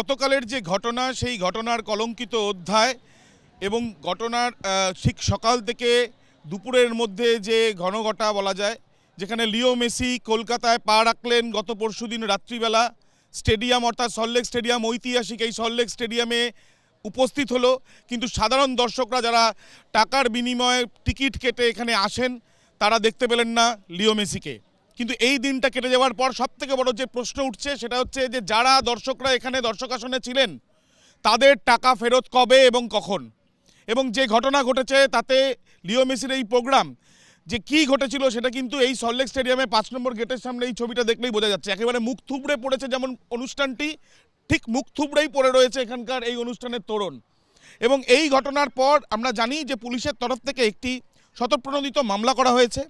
গতকালের যে ঘটনা, সেই ঘটনার কলঙ্কিত অধ্যায় এবং ঘটনার ঠিক সকাল থেকে দুপুরের মধ্যে যে ঘনঘটা বলা যায়, যেখানে লিও মেসি কলকাতায় পা রাখলেন গত পরশুদিন রাত্রিবেলা, স্টেডিয়াম অর্থাৎ সল্টলেক স্টেডিয়াম, ঐতিহাসিক এই সল্টলেক স্টেডিয়ামে উপস্থিত হলো। কিন্তু সাধারণ দর্শকরা যারা টাকার বিনিময়ে টিকিট কেটে এখানে আসেন, তারা দেখতে পেলেন না লিও মেসিকে। কিন্তু এই দিনটা কেটে যাওয়ার পর সব থেকে বড় যে প্রশ্ন উঠছে, সেটা হচ্ছে যে যারা দর্শকরা এখানে দর্শক আসনে ছিলেন, তাদের টাকা ফেরত কবে এবং কখন? এবং যে ঘটনা ঘটেছে তাতে লিও মেসির এই প্রোগ্রাম, যে কি ঘটেছিল সেটা কিন্তু এই সল্টলেক স্টেডিয়ামে পাঁচ নম্বর গেটের সামনে এই ছবিটা দেখলেই বোঝা যাচ্ছে। একেবারে মুখ থুবড়ে পড়েছে যেমন অনুষ্ঠানটি, ঠিক মুখ থুবড়েই পড়ে রয়েছে এখানকার এই অনুষ্ঠানের তোরণ। এবং এই ঘটনার পর আমরা জানি যে পুলিশের তরফ থেকে একটি শতপ্রণোদিত মামলা করা হয়েছে।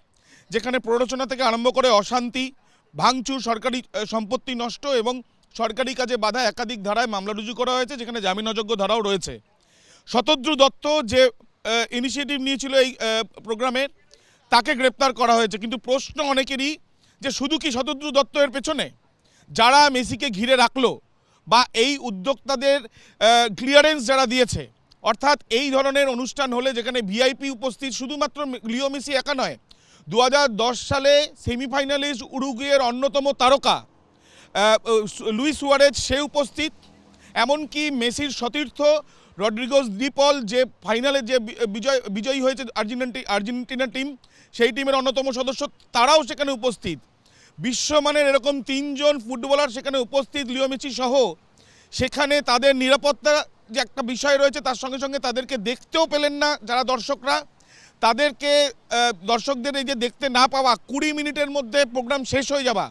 যেখানে প্ররোচনা থেকে আরম্ভ করে অশান্তি, ভাঙচুর, সরকারি সম্পত্তি নষ্ট এবং সরকারি কাজে বাধা একাধিক ধারায় মামলা রুজু করা হয়েছে, যেখানে জামিন অযোগ্য ধারাও রয়েছে। শতদ্রু দত্ত যে ইনিশিয়েটিভ নিয়েছিল এই প্রোগ্রামের তাকে গ্রেপ্তার করা হয়েছে। কিন্তু প্রশ্ন অনেকেরই যে, শুধু কি শতদ্রু দত্ত এর পেছনে? যারা মেসিকে ঘিরে রাখল বা এই উদ্যোক্তাদের ক্লিয়ারেন্স যারা দিয়েছে, অর্থাৎ এই ধরনের অনুষ্ঠান হলে যেখানে ভিআইপি উপস্থিত শুধুমাত্র লিও মেসি একা নয় দু হাজার দশ সালে সেমিফাইনালিস্ট উরুগুয়ের অন্যতম তারকা লুইস সুয়ারেজ সে উপস্থিত। এমনকি মেসির সতীর্থ রড্রিগোস ডিপল যে ফাইনালে যে বিজয়, বিজয়ী হয়েছে আর্জেন্টি আর্জেন্টিনা টিম, সেই টিমের অন্যতম সদস্য তারাও সেখানে উপস্থিত। বিশ্বমানের এরকম তিনজন ফুটবলার সেখানে উপস্থিত, লিও মেসি সহ। সেখানে তাদের নিরাপত্তা যে একটা বিষয় রয়েছে, তার সঙ্গে সঙ্গে তাদেরকে দেখতেও পেলেন না যারা দর্শকরা। তাদেরকে দর্শকদের এই যে দেখতে না পাওয়া কুড়ি মিনিটের মধ্যে প্রোগ্রাম শেষ হয়ে যাওয়া,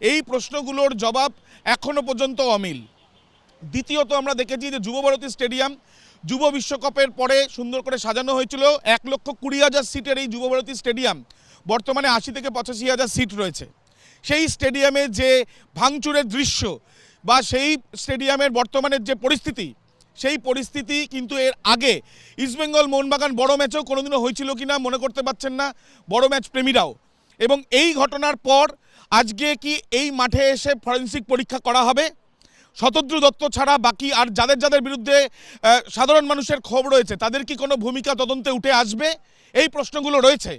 এই প্রশ্নগুলোর জবাব এখনও পর্যন্ত অমিল। দ্বিতীয়ত আমরা দেখেছি যে যুবভারতী স্টেডিয়াম, যুব বিশ্বকাপের পরে সুন্দর করে সাজানো হয়েছিল। এক লক্ষ কুড়ি হাজার সিটের এই যুবভারতী স্টেডিয়াম, বর্তমানে আশি থেকে পঁচাশি হাজার সিট রয়েছে। সেই স্টেডিয়ামে যে ভাঙচুরের দৃশ্য বা সেই স্টেডিয়ামের বর্তমানের যে পরিস্থিতি সেই পরিস্থিতি কিন্তু এর আগে ইস্টবেঙ্গল মোহনবাগান বড় ম্যাচেও কোনোদিনও হয়েছিল কি না মনে করতে পারছেন না, বড় ম্যাচ প্রেমীরাও। এবং এই ঘটনার পর আজকে কি এই মাঠে এসে ফরেন্সিক পরীক্ষা করা হবে? শতদ্রু দত্ত ছাড়া বাকি আর যাদের যাদের বিরুদ্ধে সাধারণ মানুষের ক্ষোভ রয়েছে, তাদের কি কোনো ভূমিকা তদন্তে উঠে আসবে? এই প্রশ্নগুলো রয়েছে।